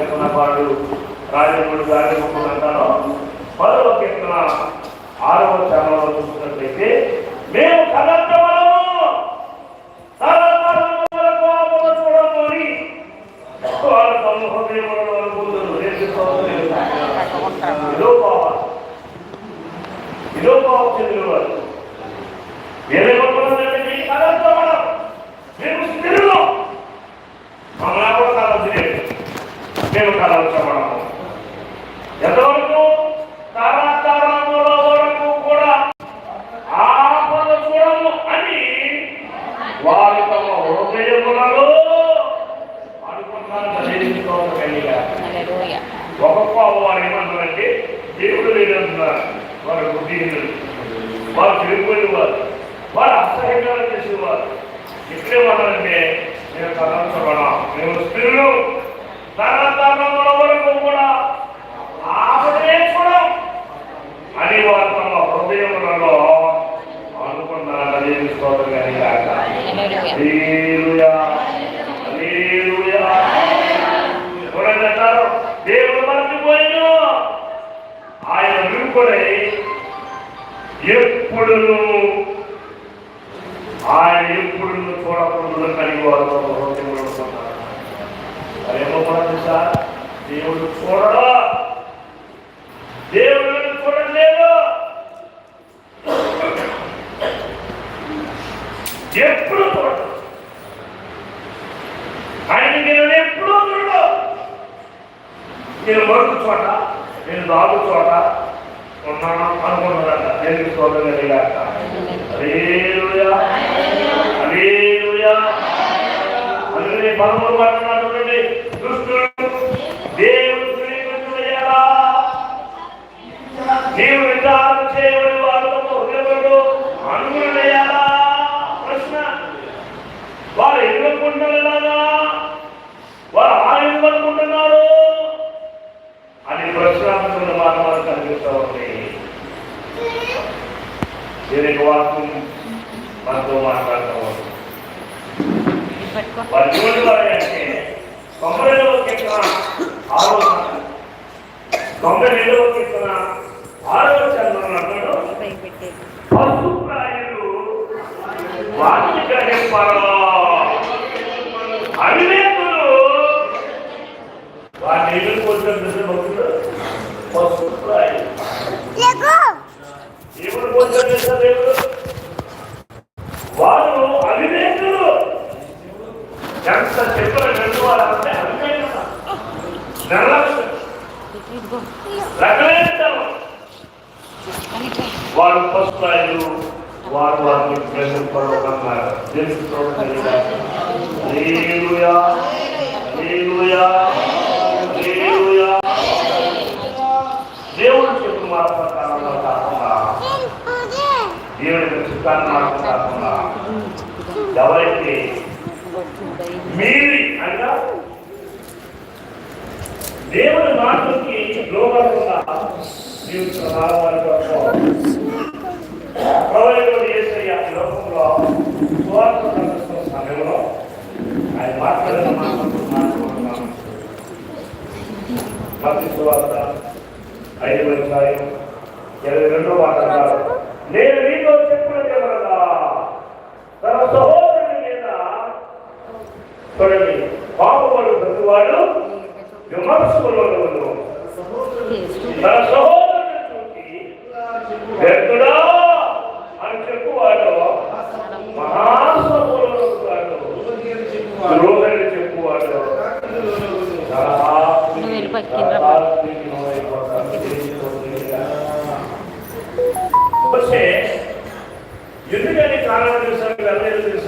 కీర్తనపాడు రాజమూడి గారి అంటారో పదవ కీర్తన ఆరవ చరణంలో చూసినట్లయితే మేము కదర్చబడము తరతరములకు ఆపద చూడము అని వారు తమ హృదయములలో అనుకుంటున్నారు. నేర్చుకోవాలి. విలోపావ విలోపావ చెందిన వారు ఏమేమంటున్నారంటే మీకు కదర్చబడం మేము స్థిరులం మమ్మల్ని కూడా కదర్చలేదు మేము కదర్చబడము ఎంతవరకు తరతరముల వరకు కూడా ఆపద చూడము అని వారి తమ హృదయములలో కలిగా హల్లెలూయా. ఒక్కొక్క వారు ఏమంటారంటే దేవుడు లేదంటున్నారు వారు బుద్ధిహీనులు వారు చెడిపోయిన వారు వారు అసహ్యంగా చేసేవారు. ఇక్కడేమన్నారంటే నేను కదర్చబడా మేము స్త్రీలు తరతరముల వరకు కూడా ఆపదే చూడం అని వారు తమ హృదయములలో అనుకున్నారు అదే స్తోత్రం కానీ కాక. చూడండి అంటారు దేవుడు మర్చిపోయిను. ఆయన విరుకుడై ఎప్పుడు ఆయన ఎప్పుడు చూడకుండా కలిగి వారు. అదేమో కూడా తెలుసా దేవుడు చూడడం దేవుడు చూడలేదు ఎప్పుడు చూడడు ఆయన నేను ఎప్పుడూ చూడడు నేను మరుగు చోట నేను దాగు చోట ఉన్నాను అనుకున్నాడట నేను చూడగలిగాక అలేలుయా అలేలుయా అందుకని పదమూడు మాట్లాడుతుంటే దుష్టుడు దేవుడు ధృవీకరించుడయ్యారా నీవు విచారణ చేయబడి వారితో హృదయములు అనుగుణయ్యారా ప్రశ్న వారు ఎదుర్కొంటున్నారా అనుకుంటున్నారు అని ప్రశ్నాత్మకమైన మానవాలు కనిపిస్తూ ఉంది. దీనికి వాక్యం మనతో మాట్లాడుతూ ఉంది. వారి వారి అంటే పై పెట్టేది పశుప్రాయులు వాటిని ఎదురు కొంచెం దృష్టి భక్తులు పశుప్రాయులు దేవుడు కొంచెం చేస్తారు దేవుడు వారు అవివేకులు ఎంత చెప్పిన రెండు వారు అంటే అవివేకత నిర్లక్ష్యం ఇదిగో రకమైన అని పై వారు పశుప్రాయులు వారు వారిని గ్రహింపడుతున్నారు దేవుడు దేవుడు చెప్పిన మాట ప్రకారంగా కాకుండా దేవుడి చిత్తాన్ని మాట కాకుండా ఎవరైతే మీరి అనగా దేవుని మాటలకి లోపడకుండా మీరు వారి కోసం ప్రవచకుడు లోకంలో సమయంలో ఆయన మాట్లాడిన మాటలు మాట్లాడుతున్నాను మత్తి సువార్త ఐదు వచ్చాయి ఇరవై రెండో మాట అన్నారు నేను మీతో చెప్పినది ఏమనగా తన సహోదరుని మీద చూడండి పాపపడు ప్రతివాడు విమర్శకులు తన సహోదరుని చూసి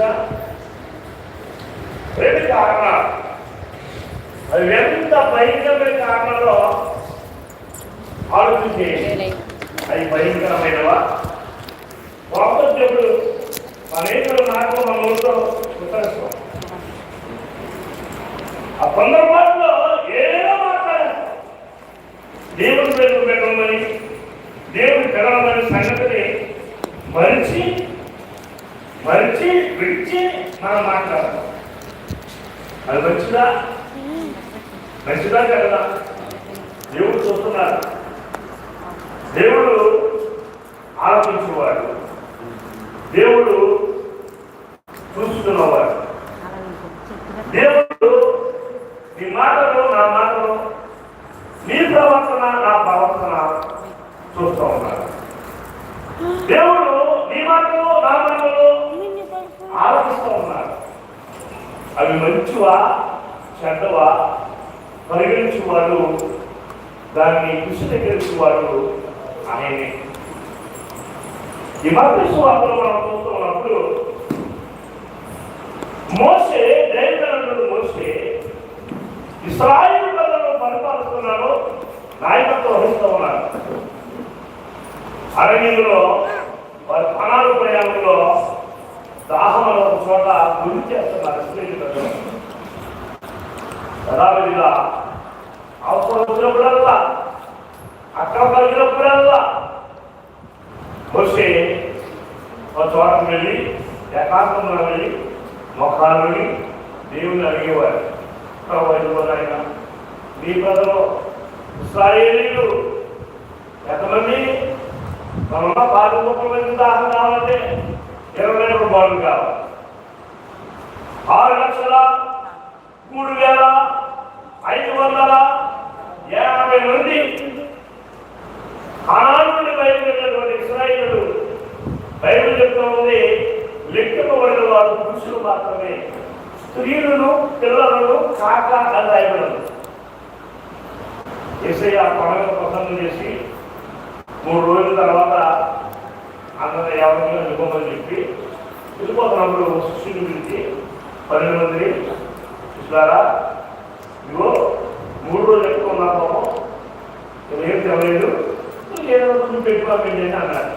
తెలుసా? రెండు కారణాలు. అవి ఎంత భయంకరమైన కారణంలో ఆలోచించి అది భయంకరమైనవా? వాపద్యుడు అనేకలు నాకు మన ఊరిలో ఉత్తరిస్తాం ఆ సందర్భాల్లో ఏదో మాట్లాడారు దేవుని పేరు పెట్టమని దేవుని పిలవమని సంగతిని మరిచి మరిచి విడిచి మనం మాట్లాడతాం. అది మంచిదా? మంచిదా కదా దేవుడు చూస్తున్నారు. దేవుడు ఆలోచించేవాడు దేవుడు చూస్తున్నవాడు. దేవుడు నీ మాటలు నా మాటలు నీ ప్రవర్తన నా ప్రవర్తన చూస్తూ ఉన్నాడు దేవుడు నీ మాటలు నా మాటలు ఆలోచిస్తూ ఉన్నాడు అవి మంచివా చెడ్డవా? పరిగణించేవాడు దాన్ని విశదీకరించేవాడు ఆయనే. ఈ మధ్య వార్తలు మనం చూస్తూ ఉన్నప్పుడు మోసే దైవజనుడు మోసే ఇస్రాయిల్ ప్రజలను పరిపాలిస్తున్నాడు నాయకత్వం వహిస్తూ ఉన్నాడు అరణ్యంలో వారి పనాలు ప్రయాణంలో దాహంలో ఒక చోట గురి చేస్తున్నారు ఇస్రాయిల్ యథావిధిగా అవసరం వచ్చినప్పుడల్లా అక్కడ కలిగినప్పుడల్లా వచ్చి ఒక చోటకు వెళ్ళి ఏకాంతంలో వెళ్ళి మొఖాలని దేవుని అడిగేవారు. ఆయన? మీ ప్రజలు ఇస్రాయేలీలు ఎంతమంది? మనలో పాలు ముప్పై దాహం కావాలంటే ఇరవై రెండు బాలు కావాలి. ఆరు లక్షల మూడు వేల ఐదు వందల యాభై మంది ఆనాడు నుండి బయలుదేరినటువంటి ఇస్రాయిలు బైబిల్ చెప్తా ఉంది లెక్కపబడిన వారు పురుషులు మాత్రమే స్త్రీలను పిల్లలను కాక అని ఎస్ఐ ఆ పండుగ ప్రసంగం చేసి మూడు రోజుల తర్వాత అందరూ ఎవరిని వెళ్ళిపోమని చెప్పి వెళ్ళిపోతున్నప్పుడు శిష్యుని పిలిచి పన్నెండు మంది శిష్యులారా ఇగో మూడు రోజులు ఎక్కువ ఉన్నాము ఏం తెలలేదు ఏదో కొంచెం పెట్టుకోకండి అని అన్నారు.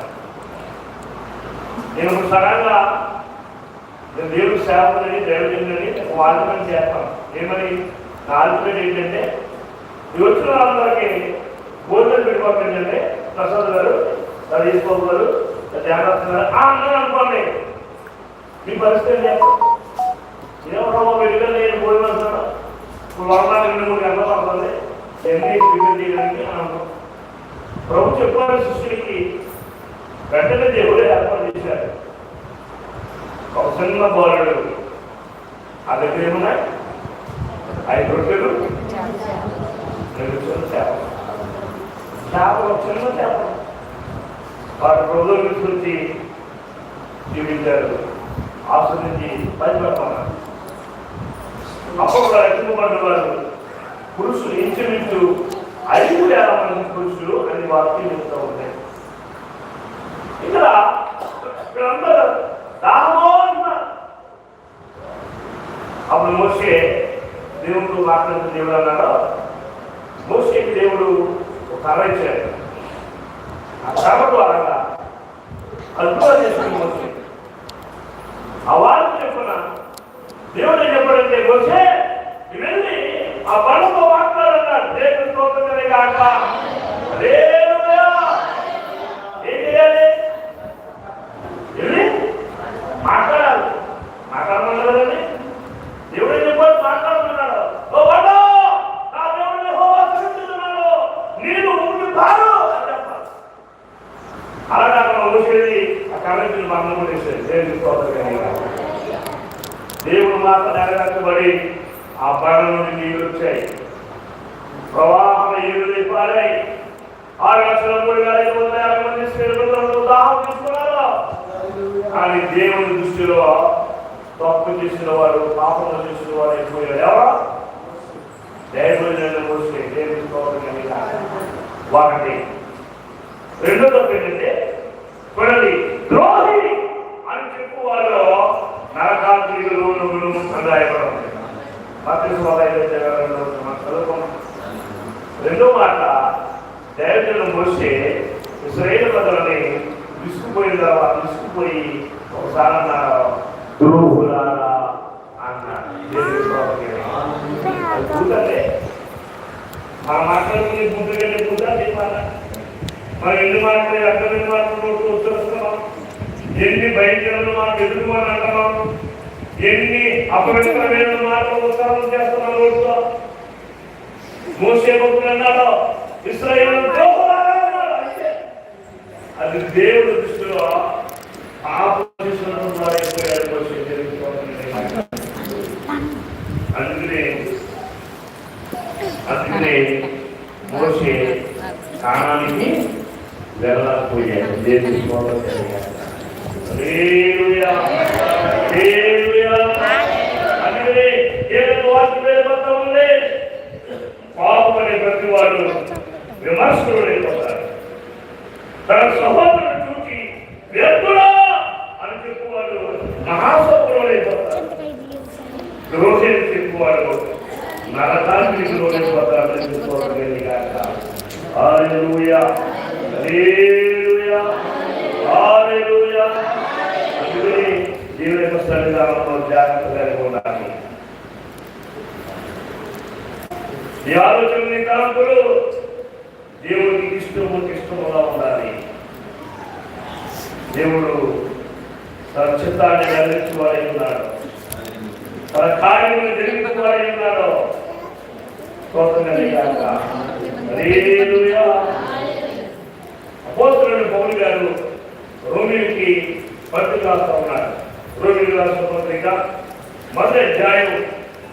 నేను సడన్గా నేను దేవుడు సేవకులని దైవజనులని ఒక వాగ్దానం చేస్తాను. ఏమని నా ఆలోచన ఏంటంటే ఈ వచ్చిన వాళ్ళకి భోజనం పెట్టుకోకండి అంటే ప్రసాద్ గారు సతీష్ బాబు గారు ఆ అందరూ అనుకోండి మీ పరిస్థితి? ఏమో వెళ్ళి నేను వస్తాను ఇప్పుడు వారానికి రెండు మూడు గంటలు పడుతుంది ఎన్ని ప్రిపేర్ చేయడానికి అని అనుకుంటున్నాను. ప్రభు చెప్పారు శిష్యుడికి వెంటనే దేవుడే ఏర్పాటు చేశారు చిన్న బాలుడు ఆ దగ్గర ఏమున్నాయి ఐదు రొట్టెలు చేపలు చేపలు చిన్న చేపలు వారి రోజుల గురించి జీవించారు ఆస్వాదించి పనిపెడుతున్నారు అప్పుడు రక్షింపబడిన వారు పురుషులు ఇంచుమించు ఐదు వేల మంది పురుషులు అని వాక్యం చెప్తూ ఉంటాయి ఇక్కడ ఇక్కడందరూ దాహమో అప్పుడు మోసే దేవుడు మాట్లాడుతున్న దేవుడు అన్నాడు మోసేకి దేవుడు ఒక కర్ర ఇచ్చాడు. ఆ కర్ర ద్వారా అద్భుతం చేసుకుని మోసే ఆ వారు చెప్పిన దేవుడు చెప్పడంటే వచ్చే వెళ్ళి ఆ బండతో మాట్లాడన్నారు దేవుడు స్తోత్రమే కాక హల్లెలూయా. ఏం చేయాలి వెళ్ళి మాట్లాడాలి మాట్లాడమన్నాడు కదండి దేవుడు ఏం చెప్పాడు మాట్లాడుతున్నాడు ఓ బండ నా దేవుడిని యెహోవా స్తుతిస్తున్నాడు నీవు ఉండి పారు అని చెప్పాలి అలా కాకుండా మోసేది ఆ కమిటీని భంగం దేవుడు మాట నెరవేర్చబడి ఆ బండ నుండి నీళ్ళు వచ్చాయి. ప్రవాహం ఏడు పారాయి ఆరు లక్షల మూడు వేల ఐదు వందల యాభై మంది స్త్రీలు దాహం తీసుకున్నారు. కానీ దేవుని దృష్టిలో తప్పు చేసిన వారు పాపం చేసిన వారు అయిపోయారు. ఎవరు? దేవుని మోసే దేవుని స్తోత్రం ఒకటి. రెండో తప్పు ఏంటంటే చూడండి ద్రోహి అని చెప్పు వాళ్ళు సందాయపడం రెండో మాట దైవజనం మోసే ఇస్రాయేల్ ప్రజలని విసుకుపోయిన తర్వాత విసుకుపోయి ఒకసారి అన్నారు ద్రోహులారా అన్నారు మన మాట్లాడుకునే పూట కంటే చెప్పాలా? మరి ఎన్ని మాటలు అర్థమైన ఎన్ని భయంకరమైన మనం ఎదుర్కొని అని అంటున్నాం ఎన్ని అపవిత్రమైన మాటలు ఉత్సాహం చేస్తున్నాం నోటితో మోసే భక్తులు అన్నాడు ఇస్రాయేల్ అది దేవుడు దృష్టిలో ఆపోజిషన్ అందుకనే అందుకనే మోసే కాణానికి వెళ్ళకపోయాడు దేవుని ప్రతి వాడు విమర్శలు అయిపోతారు తన సహోదరుడు చూసి వ్యర్థుడా అని చెప్పువాడు మహాసభలు అయిపోతారు ద్రోహేని చెప్పువాడు నరకానికి లోనైపోతారు హల్లెలూయా హల్లెలూయా హల్లెలూయా అందుకని దేవుని యొక్క సన్నిధానంలో జాగ్రత్తగా ఉండాలి ఈ ఆలోచన నీ తలంపులు దేవుడికి ఇష్టము ఇష్టముగా ఉండాలి దేవుడు తన చిత్తాన్ని నెరవేర్చువాడై ఉన్నాడు తన కార్యములు జరిగించువాడై ఉన్నాడు అపోస్తులను పౌరు గారు రోమిలికి పత్రిక రాస్తా ఉన్నారు. రోమిలు రాష్ట్ర పత్రిక మొదటి అధ్యాయం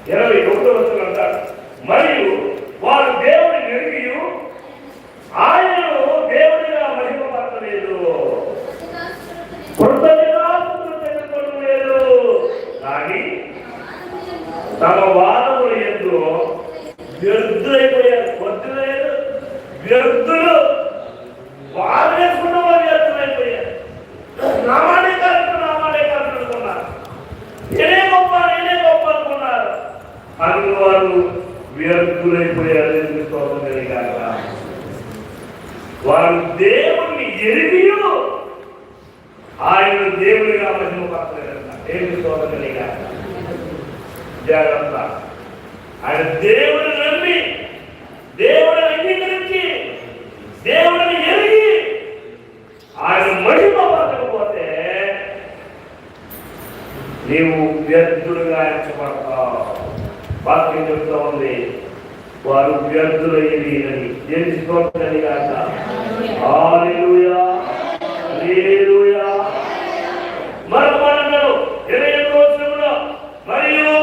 ఇరవై ఒకటో వచనం అంటారు. మరియు వారు దేవుని నెరిగి ఆయన దేవుడిగా మహిమపరచలేదు కృతజ్ఞతాస్తుతులు తెలుసుకోలేదు కానీ తమ వాదములు ఎందు వ్యర్థులైపోయారు. వద్దులేదు వ్యర్థులు వారు వేసుకున్న వారు వ్యర్థులైపోయారు. నామానే కాదు నామానే కాదు అనుకున్నారు. నేనే గొప్ప నేనే గొప్ప అనుకున్నారు. అందుకు వారు వ్యర్థులైపోయారు ఎందుకు స్తోత్రం కలిగాక వారు దేవుణ్ణి ఎరిగి ఆయన దేవుడిగా మహిమపరచలేదన్న దేవుని స్తోత్రం కలిగాక జాగ్రత్త ఆయన దేవుడిని నమ్మి దేవుడిని అంగీకరించి దేవుడిని ఎరిగి ఆయన మహిమపరచకపోతే నీవు వ్యర్థులుగా ఎంచబడతావు. వాక్యం చెప్తా ఉంది. వారు వ్యర్థులయ్యేది అని దేని స్తోత్రం కాక హల్లెలూయా హల్లెలూయా మరొకడు ఇరవై ఎనిమిదో వచనంలో మరియు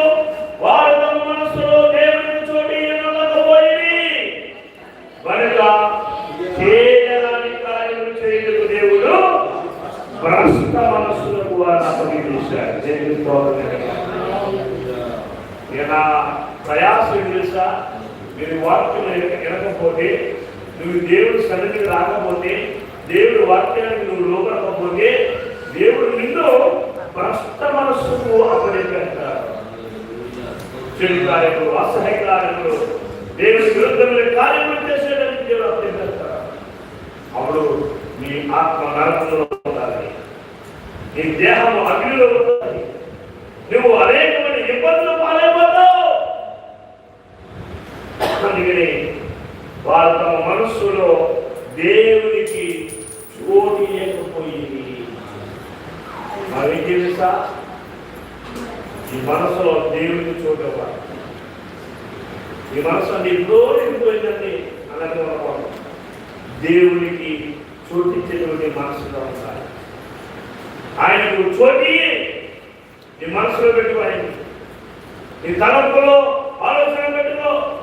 వారు తమ మనస్సులో దేవుని చోటి ఉండకపోయింది కనుక చేయడానికి కార్యములు చేయటకు దేవుడు భ్రష్ట మనస్సులకు వారిని అప్పగించాడు దేవుని స్తోత్రం ఇక నా ప్రయాసం ఏం తెలుసా మీరు వాక్యం వినకపోతే నువ్వు దేవుడి సన్నిధికి రాకపోతే దేవుడి వాక్యానికి నువ్వు లోపడకపోతే దేవుడు నిన్ను భ్రష్ట మనస్సుకు అప్పగించాడు చెడు కార్యములు అసహ్య కార్యములు దేవుడి విరుద్ధమైన కార్యములు చేసేదానికి దేవుడు అప్పగించాడు అప్పుడు నీ ఆత్మ నరకంలో ఉండాలి. నీ దేహ అగ్నిలో ఉండాలి నువ్వు అనేకమైన ఇబ్బందులు పాలైపోతావు అందుకని వారు తమ మనస్సులో దేవునికి చోటు లేకపోయింది. మరి తెలుసా? ఈ మనసులో దేవునికి చోటు ఇవ్వాలి. ఈ మనసు అంటే ఎప్పుడో నిండిపోయిందండి అలాగే అనుకోండి దేవునికి చోటించేటువంటి మనసులో ఉండాలి. ఆయనకు చోటి నీ మనసులో పెట్టుకోండి నీ తలంపులో ఆలోచన పెట్టుకో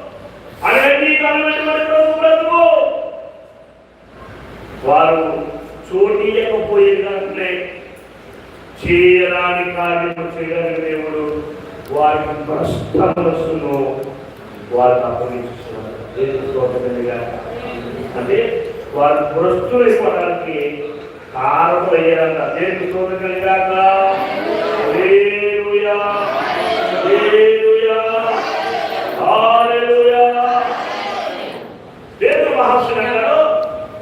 అన్ని కాలం పెట్టుకొని ప్రభు బ్రతుకు వారు చోటీయకపోయేదంటే చేయరాని కార్యము చేయగలిగిన దేవుడు వారి భ్రష్ట మనస్సును వారు అప్పగించుతున్నారు అంటే వారు భ్రష్టులైపోవడానికి కారణం అయ్యారంట అదే చూడగలిగాక కలిగాక హల్లెలూయా హల్లెలూయా హల్లెలూయా పేరు మహాశయ గారు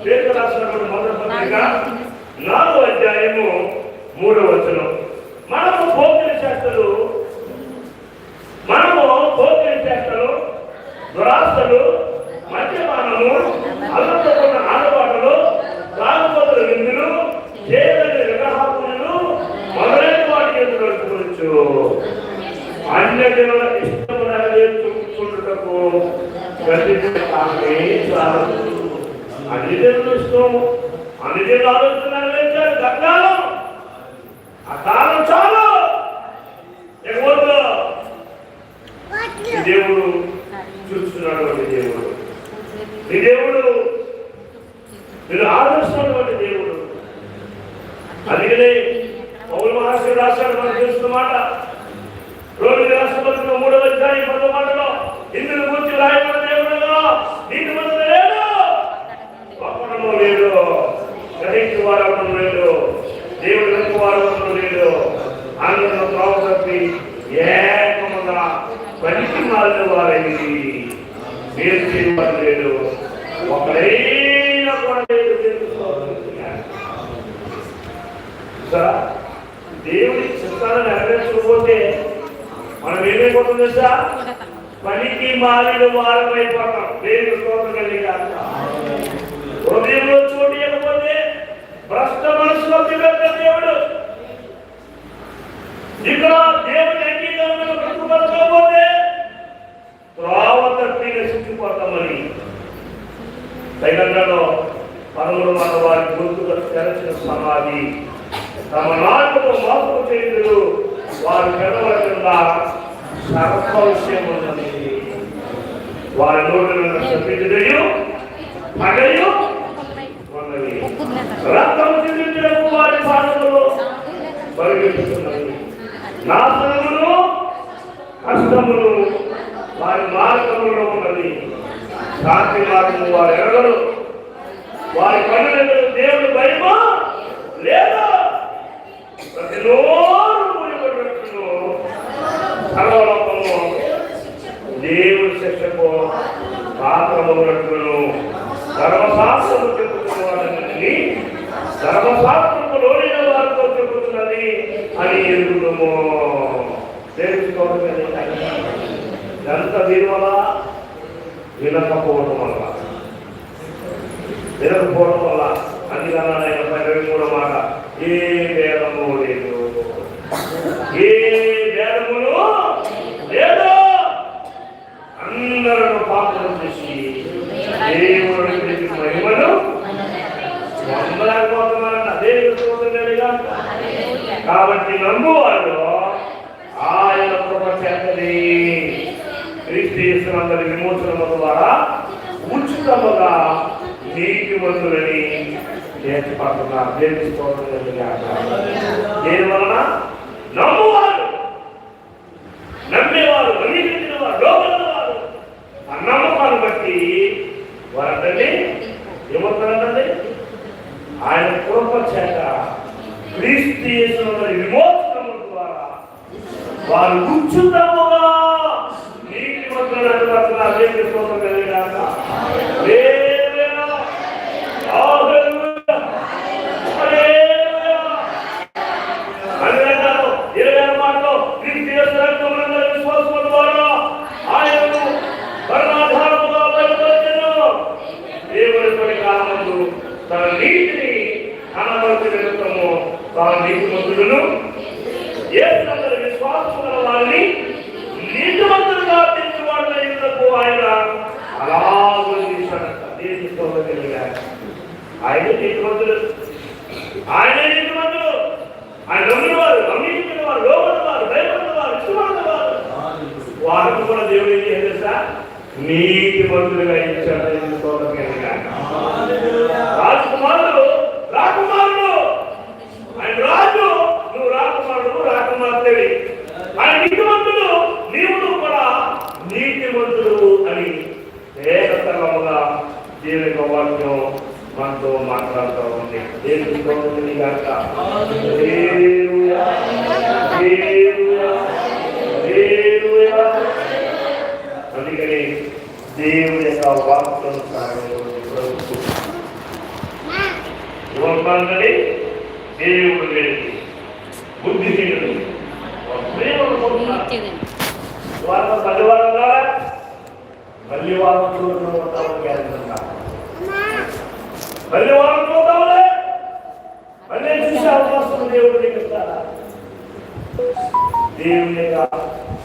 పేరు రాసినటువంటి మొదటి పత్రిక నాలుగో అధ్యాయము మూడో వచనం. మనము భోజన శాస్త్రులు మనము భోజన శాస్త్రులు దురాశలు మద్యపానము అల్లతో ఉన్న ఆడవాటలు తాగుబోతుల విందులు చేయదగిన విగ్రహాపులు మొదలైన వాటి ఎదుర్కొనవచ్చు అన్య జనుల ఇష్టము నెరవేర్చుకుంటుటకు ప్రతి అన్ని జనులు ఇష్టము అన్ని జనులు ఆలోచన నెరవేర్చారు గంగాలం ఆ కాలం చాలు. ఎగవద్దు దేవుడు చూస్తున్నాడు దేవుడు. ఈ దేవుడు. మీరు ఆదర్శిస్తున్నటువంటి దేవుడు. అందుకనే పౌరు మహాశివ రాశాడు మనం తెలుస్తున్న మాట. రోడ్డు రాష్ట్రపతిలో మూడవ అధ్యాయం పదో మాటలో ఇందులో గురించి రాయబడిన దేవుడుగా నీకు మంది లేడు ఒక్కడము లేడు గ్రహించి వారు లేడు దేవుడు వెనుక వారు లేడు అందరూ త్రోవ తప్పి ఏకముగా పనికి మారిన వారైంది. మీరు చేయవారు లేదు. ఒకరైనా కూడా లేడు దేవుడి చిత్తాన్ని నెరవేర్చకపోతే మనం ఏమైపోతుంది తెలుసా? పనికి మాలిన అయిపోతాం దేవుడు స్తోత్రం కలిగాక హృదయంలో చోటు ఇవ్వకపోతే భ్రష్ట మనసులో తిరగ దేవుడు. ఇక్కడ దేవుని అంగీకారంలో బ్రతుకుపరచకపోతే త్రోవ తప్పి నశించిపోతామని తైలంగాలో పనులు మన వారి గుర్తుగా తెరచిన సమాధి తమ నాటుకు మోసపు చేయలేదు వారు పెదవుల కింద విషయం ఉన్నది. వారి నోటి నోటిలో చెప్పించు పగయు ఉన్నది రక్తము చెందించడానికి వారి పాదములు పరిగెత్తుతున్నది నాశనమును కష్టమును వారి మార్గములో ఉన్నది శాంతి మార్గము వారు ఎరగరు. వారి కన్నులకు దేవుడు భయమా లేదా? ప్రతి నోరు మూయబడినట్టును సర్వలోకము దేవుడి శిక్షకు పాత్రమవునట్టును ధర్మశాస్త్రము చెప్పుతున్న ధర్మశాస్త్రము లోనైన వారితో చెబుతున్నది అని ఎరుగుదము తెలుసుకోవడం ఎంత దీని వల్ల. వినకపోవడం వల్ల. వినకపోవడం వల్ల అందుకన్నా ఆయన ఇరవై మాట. ఏ వేదము లేదు. ఏ వేదమును లేదు అందరూ పాపం చేసి దేవుడు పొందలేకపోతున్నారంట అదే చూడలేదుగా కాబట్టి నమ్మువాడు ఆయన కృప చేతని క్రీస్తు విమోచనము ద్వారా ఉచితముగా నీటి మందులని నేర్చుకుంటున్నారు దేని దేని వలన? నమ్మువారు నమ్మేవారు అంగీకరించిన వారు లోపల వారు ఆ నమ్మకాన్ని బట్టి వారంటే ఏమవుతారంటే ఆయన కృప చేత క్రీస్తు యేసునందు విమోచనము ద్వారా వారు ఉచితముగా నీటి మందులను పట్ల దేవుని స్తోత్రం కలిగినాక హల్లెలూయా. హల్లెలూయా. హల్లెలూయా. అందుకంటారు ఇరవై ఆరు మాటలో క్రీస్తు యేసు రక్తమునందు విశ్వాసము ద్వారా ఆయనను కరుణాధారముగా బయలుపరిచెను. దేవుని పని కాలమందు తన నీతిని కనబరచు నిమిత్తము తాను నీతిమంతుడును యేసునందు విశ్వాసము గల వారిని నీతిమంతులుగా తీర్చువాడు అయినందుకు ఆయన అలాగూ చేశాడట. దేవుని స్తోత్రం కలిగాడు. ఆయన నీతిమంతుడు ఆయన నీతిమంతుడు ఆయన నమ్మిన వారు అంగీకరించిన వారు లోపల వారు భయపడిన వారు ఇష్టపడిన వారు వారికి కూడా దేవుడు ఏం చేయాలి తెలుసా నీతి మంతులుగా ఇచ్చాడు దేవుని స్తోత్రం కలిగాడు. రాజకుమారుడు రాకుమారుడు ఆయన రాజు నువ్వు రాకుమారుడు రాకుమార్తెవి ఆయన నీతిమంతుడు నీవు కూడా నీతిమంతుడు అని ఏకతలముగా దేవుని యొక్క వాక్యం మనతో మాట్లాడుతూ ఉంది దేవుని స్తోత్రం గాక హల్లెలూయా హల్లెలూయా హల్లెలూయా అందుకని దేవుని యొక్క వాక్యం దేవుడు లేదు బుద్ధిహీనుడు ప్రేమను పొందుతాడు వారం మళ్ళీ వారం మళ్ళీ మళ్ళీ చూసే అవకాశం దేవుడు నీకు దేవుని యొక్క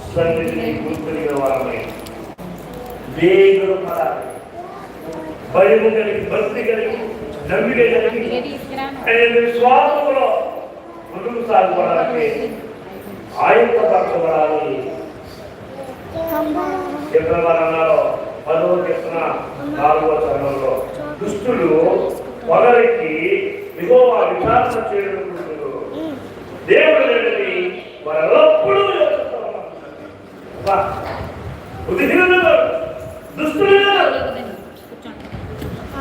సన్నిధిని గుర్తునిగిన వారమై దేవుడు పడాలి. భయము కలిగి భక్తి కలిగి నమ్మిక కలిగి విశ్వాసంలో ముందుకు సాగుకోవడానికి పరచబడాలి చిత్రవరణలో పదవ చేసిన నాలుగవ చరణంలో దుష్టులు పొగరికి ఇగో ఆ విచారణ చేయడం దేవుడు లేడని వారెల్లప్పుడూ బుద్ధిహీనులు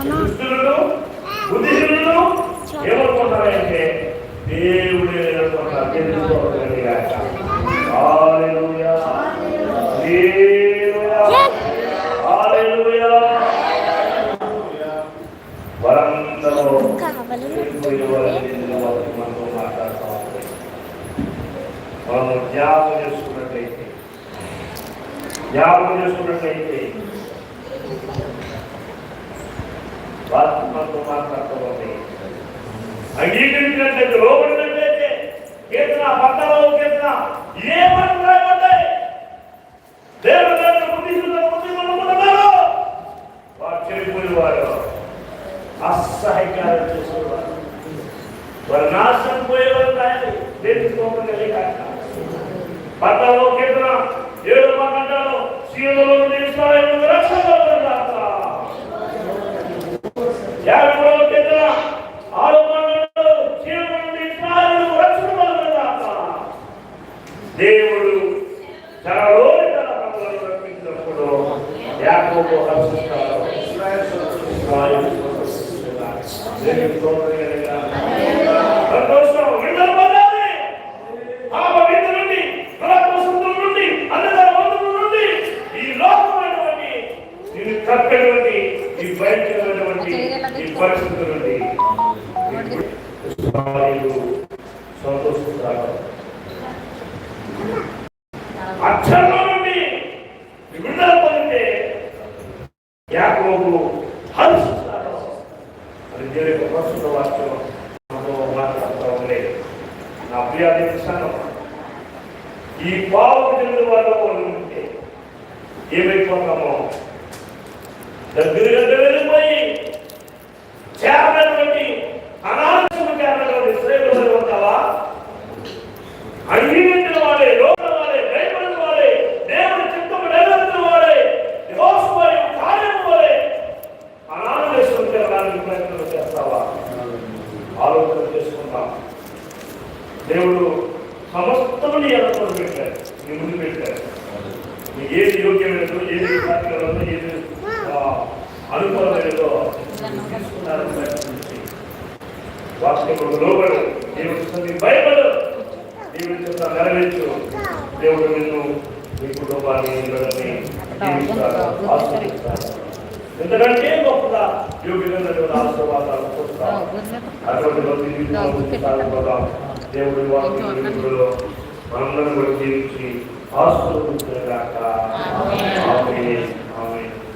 దుష్టులను బుద్ధిహీనులను ఏమనుకుంటారంటే దేవుడే అనుకుంటారు తెలుసుకోవాలి ఉంటాయి. మనము జ్ఞాపం చేసుకున్నట్లయితే జ్ఞాపం చేసుకున్నట్లయితే వాస్తు మనతో మాట్లాడుతూ ఉంటాయి అంగీకరించినట్లయితే లోబడినట్లయితే కీర్తన పట్టణంలో కీర్తన ఏమని రాయబడ్డాయి దేవుడు నన్ను బుద్ధిస్తున్న బుద్ధి మనమున్నారు వారు చెడిపోయేవారు అసహ్యకారం చేసేవారు వారు నాశనం పోయేవారు రాయాలి దేనికి కోపం కలిగి పట్టణంలో కీర్తన ఏడు మాట్లాడాలు సీఎంలో నుండి ఇస్రాయేలు రక్షణ కలుగుగాక. యాభై మూడవ కీర్తన ఆరు మాటలు సీఎం నుండి ఇస్రాయేలు రక్షణ కలుగుగాక. దేవుడు తనలోని తన ప్రజలను రక్షించినప్పుడు యాకోబు హర్షిస్తాడు. సంతోషం విడుదల పొందాలి. పాప విందు నుండి పరాక్రమశక్తుల నుండి అన్నదాన బంధువుల నుండి ఈ లోకమైనటువంటి నిన్ను కప్పినటువంటి ఈ భయంకరమైనటువంటి ఈ పరిస్థితుల నుండి ఇస్రాయేలు సంతోషిస్తాడు అక్షరంలో నుండి విడుదల పొందితే యాకోబు హర్షిస్తాడు అది దేవుని యొక్క ప్రస్తుత వాక్యం. మాట్లాడుతూ నా ప్రియ దేశాన్ని ఈ పావు చెందిన వాళ్ళు ఉంటే ఏమైపోతామో? దగ్గరగా వెళ్ళిపోయి చేరనటువంటి అనాథము చేరనటువంటి శ్రేణులు ఉంటావా అంగీకరించిన వాడే లోపల వాడే భయపడిన వాడే దేవుని చిత్తము నెరవేర్చిన వాడే యోసువారి కార్యము వాడే అనాథ దేశం చేరడానికి ప్రయత్నం చేస్తావా ఆలోచన చేసుకుందాం దేవుడు సమస్తము నీ అనుభవం పెట్టారు నీ ముందు పెట్టారు నీకు ఏది యోగ్యమైనదో ఏది సాధ్యమైనదో ఏది ఆ, అనుకూలమైనదో నువ్వు తీసుకున్నారని ప్రయత్నించి వాక్యము లోబడు దేవుడి సంగతి భయపడు దేవుడి చెప్తా నెరవేర్చు దేవుడు నిన్ను నీ కుటుంబాన్ని. ఎందుకంటే గొప్పగా యోగ్యమైనటువంటి ఆశీర్వాదాలు చూస్తాం అటువంటి. దేవుడి వాక్యంలో మనందరం కూడా జీవించి ఆశీర్వదించుగాక.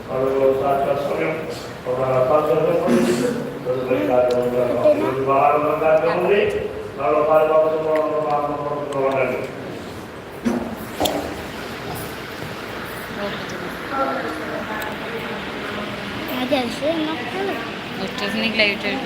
మరో సమయం. ఒక కార్యక్రమం ఉంది. పాల్గొనడంలో పాల్గొనడంలో ఉండండి. Technique lighter